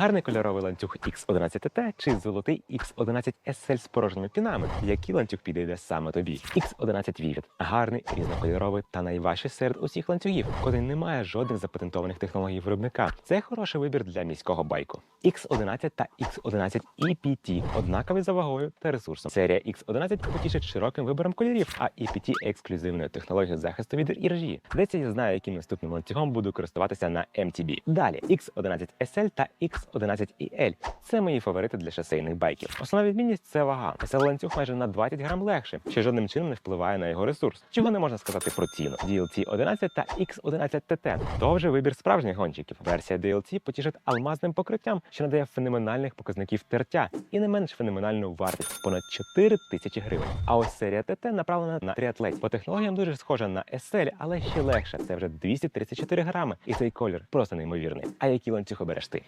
Гарний кольоровий ланцюг X11T чи золотий X11 SL з порожніми пінами. Який ланцюг підійде саме тобі? X11 Vivid – гарний, різнокольоровий та найважчий серед усіх ланцюгів, котрий не має жодних запатентованих технологій виробника. Це хороший вибір для міського байку. X11 та X11 EPT однакові за вагою та ресурсом. Серія X11 потішить широким вибором кольорів, а EPT – ексклюзивною технологією захисту від іржі. Здається, я знаю, яким наступним ланцюгом буду користуватися на MTB. Далі X11 SL та X11 EL – це мої фаворити для шосейних байків. Основна відмінність це вага. SL ланцюг майже на 20 грам легше, що жодним чином не впливає на його ресурс. Чого не можна сказати про ціну. DLT 11 та X11 TT – то вже вибір справжніх гонщиків. Версія DLT потішить алмазним покриттям, що надає феноменальних показників тертя і не менш феноменальну вартість понад 4 тисячі гривень. А ось серія ТТ направлена на тріатлет. По технологіям дуже схожа на SL, але ще легше. Це вже 234 грами. І цей колір просто неймовірний. А який ланцюг обереш ти?